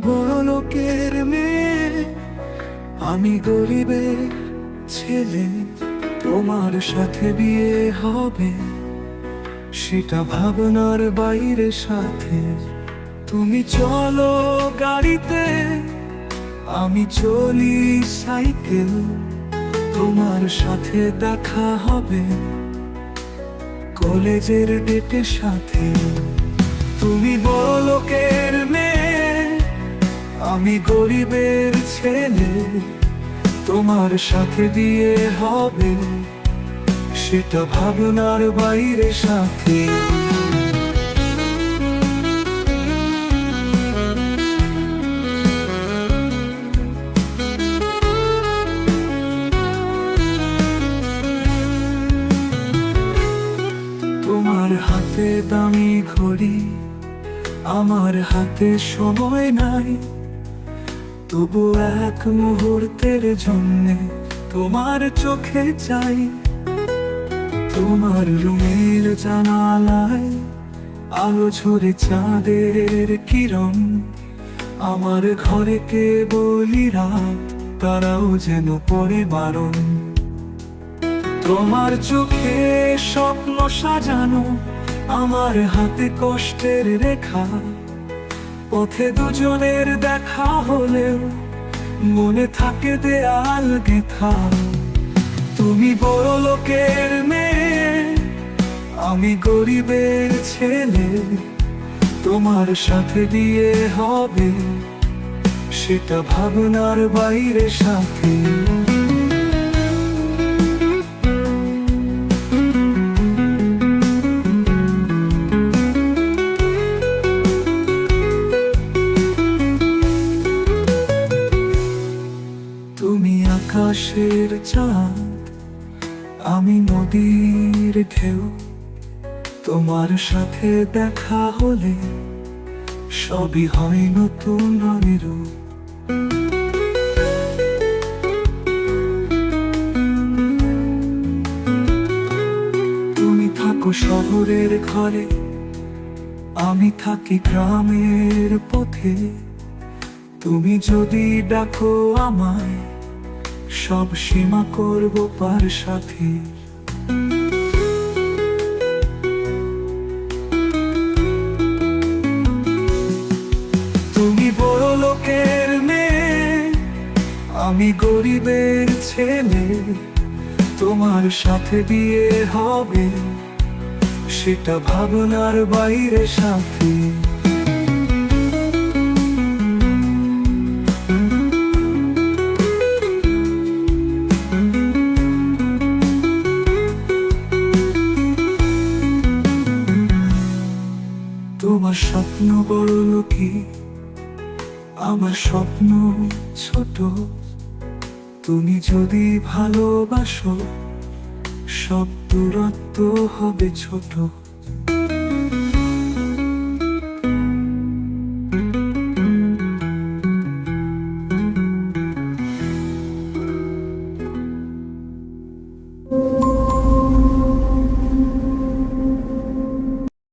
বড় লোকের মেয়ে, আমি গরিবের ছেলে, তোমার সাথে বিয়ে হবে। সেটা ভাবনার বাইরে সাথে। তুমি চলো গাড়িতে, আমি চলি সাইকেল, তোমার সাথে দেখা হবে। কলেজের ডেটের সাথে। তুমি বড় লোকের মেয়ে আমি গরিবের ছেলে, তোমার সাথে দিয়ে হবে, সেটা ভাবনার বাইরে সাথে। তোমার হাতে দামি ঘড়ি, আমার হাতে সময় নাই। তবু এক মুহূর্তের জন্যে তোমার চোখে চাই। তোমার রুমের জানালায় আলো ঝরে চাঁদের কিরণ। আমার ঘরে কে বলি রাত, তারাও যেন পরে বারণ। তোমার চোখে স্বপ্ন সাজানো, আমার হাতে কষ্টের রেখা। পথে দুজনের দেখা হলেও মনে থাকে দেয়াল গেথা। তুমি বড় লোকের মেয়ে, আমি গরিবের ছেলে। তোমার সাথে বিয়ে হবে, সেটা ভাবনার বাইরে সাথে। আকাশের চাঁদ, আমি নদীর ঢেউ। তোমার সাথে দেখা হলে সবই হয় নতুন রঙের তুমি থাকো শহরের ঘরে, আমি থাকি গ্রামের পথে। তুমি যদি ডাকো আমায় সব সীমা করব পার সাথে। তুমি বড় লোকের মেয়ে, আমি গরিবের ছেলে। তোমার সাথে বিয়ে হবে, সেটা ভাবনার বাইরে সাথে। তোমার স্বপ্ন বড় লোকে আমার স্বপ্ন ছোট। তুমি যদি ভালোবাসো সব দূরত্ব হবে ছোট।